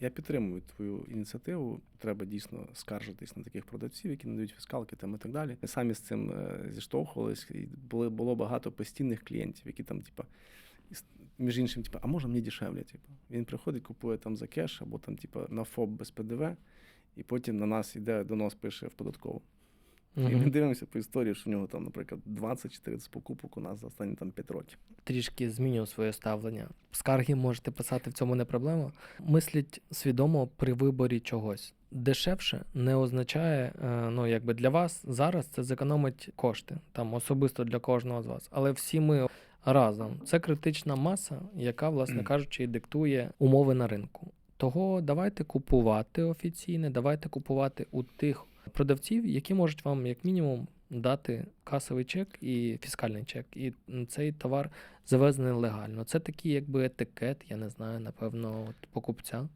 Я підтримую твою ініціативу. Треба дійсно скаржитись на таких продавців, які надають фіскалки там і так далі. Ми самі з цим е, зіштовхувались, і були, було багато постійних клієнтів, які там, типа, між іншим, типа, а може мені дешевле? Типу. Він приходить, купує там за кеш або там, типа, на ФОП без ПДВ, і потім на нас йде донос пише в податкову. І ми дивимося по історії, що в нього там, наприклад, 20-40 покупок у нас за останні там 5 років. Трішки змінюю своє ставлення. Скарги можете писати в цьому не проблема. Мисліть свідомо при виборі чогось. Дешевше не означає, е, ну якби для вас зараз це зекономить кошти, там особисто для кожного з вас. Але всі ми разом це критична маса, яка, власне кажучи, і диктує умови на ринку. Того давайте купувати офіційне, давайте купувати у тих продавців, які можуть вам, як мінімум, дати касовий чек і фіскальний чек. І цей товар завезений легально. Це такий, якби етикет, я не знаю, напевно, от покупця.